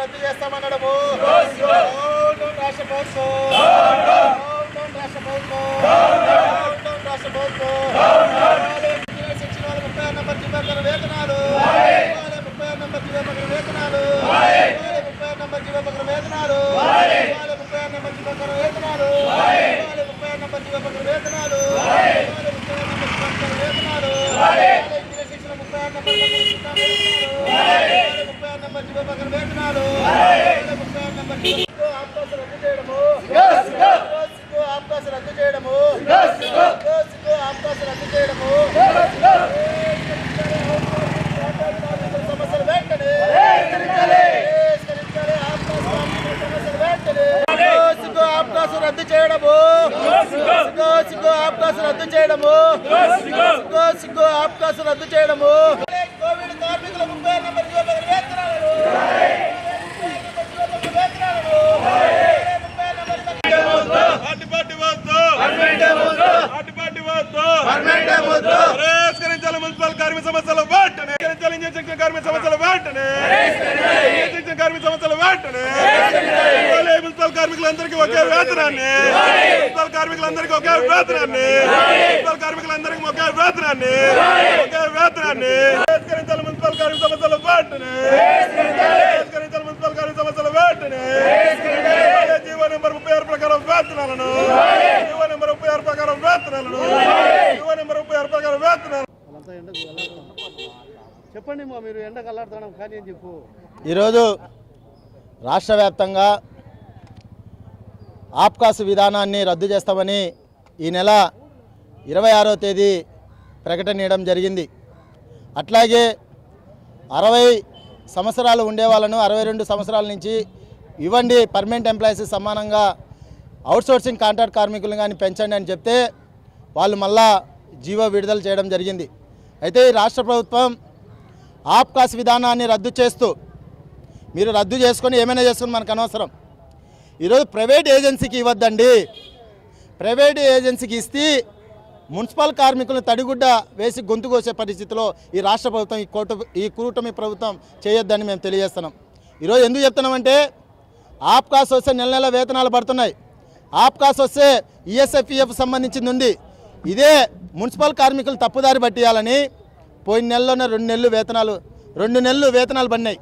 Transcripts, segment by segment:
రద్దు చేస్తామనడము రాష్ట్ర ప్రభుత్వం రాష్ట్ర ప్రభుత్వం రాష్ట్ర ప్రభుత్వం సెక్షన్ వాళ్ళు ముప్పై ఆరు నెంబర్ జీవకర వేతనాలు. ముప్పై ఆరు నెంబర్ వేతనాలు. ముప్పై ఆరు నెంబర్ జీవకర వేతనాలు. ముప్పై ఆరు నెంబర్ జీవకర వేతనాలు. ముప్పై ఆరు నెంబర్ జీవకర వేతనాలు. ముప్పై ఆరు నెంబర్ జీవకర వేతనాలు. సెక్షన్ ముప్పై ఆరు రద్దు చేయడము సిగ్గు ఆప్తాసు రద్దు చేయడము. సిగ్గు ఆప్తాసు రద్దు చేయడము. సిగ్గు ఆప్తాసు రద్దు చేయడము సిగ్గు ఆప్తాసు రద్దు చేయడము సిగ్గు సిగ్గు ఆప్తాసు రద్దు చేయడము కోవిడ్ కార్మికుల ముప్పై నెంబర్ జీవో పది వేతనాలను వేతనాలను ముప్పై నెంబర్ పార్టీ పార్టీ వద్దు పార్టీ పార్టీ వద్దు పర్మనెంటే వద్దు. పరిష్కరించాలి మున్సిపల్ కార్మిక సమస్యలు వెంటనే పరిష్కరించాలి కార్మిక సమస్యలు వెంటనే ఇంజన్ కార్మిక సమస్యలు వెంటనే మున్సిపల్ కార్మికులందరికీ ఒకే వేతనాన్ని మున్సిపల్ కార్మికులందరికీ ఒకే వేతనాన్ని మున్సిపల్ కార్మికులందరికీ ఒకే వేతనాన్ని ఒకే వేతనాన్ని పరిష్కరించాలి మున్సిపల్ కార్మిక సమస్యలు వెంటనే పరిష్కరించాలి మున్సిపల్ కార్మిక సమస్యలు వెంటనే జీవో నెంబర్ ముప్పై ఆరు ప్రకారం వేతనాలను జీవో నెంబర్ ముప్పై ఆరు ప్రకారం వేతనాలను జీవో నెంబర్ ముప్పై ఆరు ప్రకారం వేతనాలు చెప్పండి మా మీరు ఎండకు కానీ అని చెప్పు. ఈరోజు రాష్ట్ర వ్యాప్తంగా ఆప్కాస్ విధానాన్ని రద్దు చేస్తామని ఈ నెల ఇరవై ఆరో తేదీ ప్రకటన చేయడం జరిగింది. అట్లాగే అరవై సంవత్సరాలు ఉండే వాళ్ళను అరవై రెండు సంవత్సరాల నుంచి ఇవ్వండి పర్మనెంట్ ఎంప్లాయీస్ సమానంగా అవుట్సోర్సింగ్ కాంట్రాక్ట్ కార్మికులను కానీ పెంచండి అని చెప్తే వాళ్ళు మళ్ళా జీవో విడుదల చేయడం జరిగింది. అయితే ఈ రాష్ట్ర ప్రభుత్వం ఆప్కాస్ విధానాన్ని రద్దు చేస్తూ మీరు రద్దు చేసుకొని ఏమైనా చేసుకుని మనకు అనవసరం. ఈరోజు ప్రైవేట్ ఏజెన్సీకి ఇవ్వద్దండి. ప్రైవేట్ ఏజెన్సీకి ఇస్తే మున్సిపల్ కార్మికులను తడిగుడ్డ వేసి గొంతు కోసే పరిస్థితిలో ఈ రాష్ట్ర ప్రభుత్వం ఈ కోట ఈ కూటమి ప్రభుత్వం చేయొద్దని మేము తెలియజేస్తున్నాం. ఈరోజు ఎందుకు చెప్తున్నామంటే ఆప్కాస్ వస్తే నెల నెల వేతనాలు పడుతున్నాయి. ఆప్కాస్ వస్తే ఈఎస్ఎఫ్ఈఎఫ్ సంబంధించింది ఉంది. ఇదే మున్సిపల్ కార్మికులు తప్పుదారి పట్టియాలని పోయిన నెలలోనే రెండు నెలలు వేతనాలు రెండు నెలలు వేతనాలు పడినాయి.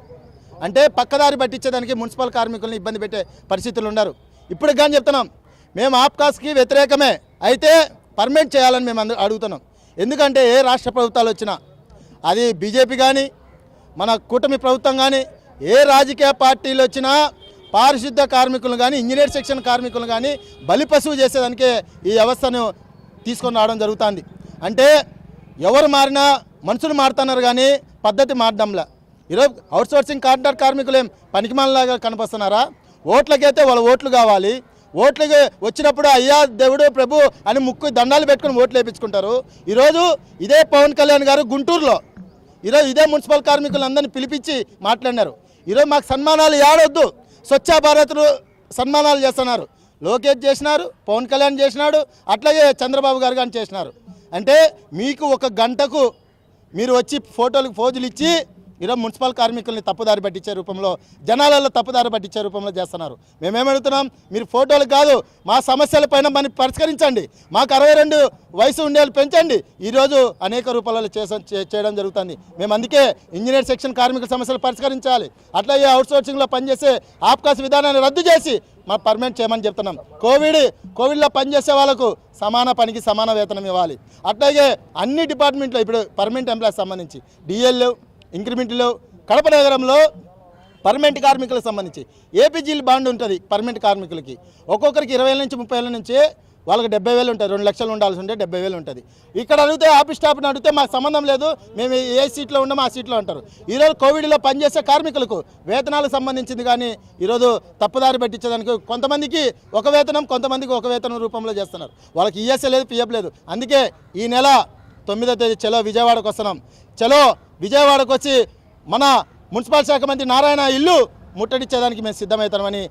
అంటే పక్కదారి పట్టించేదానికి మున్సిపల్ కార్మికులను ఇబ్బంది పెట్టే పరిస్థితులు ఉన్నారు. ఇప్పుడు కానీ చెప్తున్నాం మేము ఆప్కాస్కి వ్యతిరేకమే అయితే పర్మనెంట్ చేయాలని మేము అందు అడుగుతున్నాం. ఎందుకంటే ఏ రాష్ట్ర ప్రభుత్వాలు వచ్చినా అది బీజేపీ కానీ మన కూటమి ప్రభుత్వం కానీ ఏ రాజకీయ పార్టీలు వచ్చినా పారిశుద్ధ కార్మికులు కానీ ఇంజనీర్ సెక్షన్ కార్మికులు కానీ బలిపశువు చేసేదానికే ఈ వ్యవస్థను తీసుకొని రావడం జరుగుతుంది. అంటే ఎవరు మారినా మనుషులు మారుతున్నారు కానీ పద్ధతి మారడంలా. ఈరోజు అవుట్సోర్సింగ్ కాంట్రాక్ట్ కార్మికులు ఏం పనికిమాలలాగా కనిపిస్తున్నారా ఓట్లకైతే వాళ్ళ ఓట్లు కావాలి. ఓట్లకి వచ్చినప్పుడు అయ్యా దేవుడు ప్రభు అని ముక్కు దండాలు పెట్టుకుని ఓట్లు వేయించుకుంటారు ఈరోజు ఇదే పవన్ కళ్యాణ్ గారు గుంటూరులో ఈరోజు ఇదే మున్సిపల్ కార్మికులందరినీ పిలిపించి మాట్లాడినారు. ఈరోజు మాకు సన్మానాలు ఏడొద్దు. స్వచ్ఛ భారత్లు సన్మానాలు చేస్తున్నారు. లోకేష్ చేసినారు పవన్ కళ్యాణ్ చేసినాడు అట్లాగే చంద్రబాబు గారు కానీ చేసినారు. అంటే మీకు ఒక గంటకు మీరు వచ్చి ఫోటోలకు ఫోజులు ఇచ్చి ఈరోజు మున్సిపల్ కార్మికుల్ని తప్పుదారి పట్టించే రూపంలో జనాలలో తప్పుదారి పట్టించే రూపంలో చేస్తున్నారు. మేమేమడుగుతున్నాం మీరు ఫోటోలు కాదు మా సమస్యల పైన మనం పరిష్కరించండి. మాకు అరవై రెండు వయసు ఉండేవాళ్ళు పెంచండి. ఈరోజు అనేక రూపాలలో చేస చే- చేయడం జరుగుతుంది. మేము అందుకే ఇంజనీర్ సెక్షన్ కార్మికుల సమస్యలు పరిష్కరించాలి. అట్లాగే అవుట్సోర్సింగ్లో పనిచేసే ఆప్కాస్ విధానాన్ని రద్దు చేసి మా పర్మనెంట్ చేయమని చెప్తున్నాం. కోవిడ్ కోవిడ్లో పనిచేసే వాళ్ళకు సమాన పనికి సమాన వేతనం ఇవ్వాలి. అట్లాగే అన్ని డిపార్ట్మెంట్లో ఇప్పుడు పర్మనెంట్ ఎంప్లాయీస్ సంబంధించి డిఎల్ ఇంక్రిమెంట్లో కడప నగరంలో పర్మనెంట్ కార్మికులకు సంబంధించి ఏపీజీలు బాండ్ ఉంటుంది పర్మనెంట్ కార్మికులకి. ఒక్కొక్కరికి ఇరవై నుంచి ముప్పై వేల నుంచి వాళ్ళకి డెబ్బై వేలు ఉంటుంది రెండు లక్షలు ఉండాల్సి ఉంటే డెబ్బై వేలు ఉంటుంది. ఇక్కడ అడిగితే ఆఫీస్ స్టాఫ్ని అడిగితే మాకు సంబంధం లేదు. మేము ఏ సీట్లో ఉండమో ఆ సీట్లో అంటారు. ఈరోజు కోవిడ్లో పనిచేసే కార్మికులకు వేతనాలకు సంబంధించింది కానీ ఈరోజు తప్పుదారి పట్టించేదానికి కొంతమందికి ఒక వేతనం కొంతమందికి ఒక వేతనం రూపంలో చేస్తున్నారు. వాళ్ళకి ఈఎస్ఏ లేదు పిఎఫ్ లేదు. అందుకే ఈ నెల తొమ్మిదో తేదీ చలో విజయవాడకు వస్తున్నాం. చలో విజయవాడకు వచ్చి మన మున్సిపల్ శాఖ మంత్రి నారాయణ ఇల్లు ముట్టడిచ్చేదానికి మేము సిద్ధమవుతామని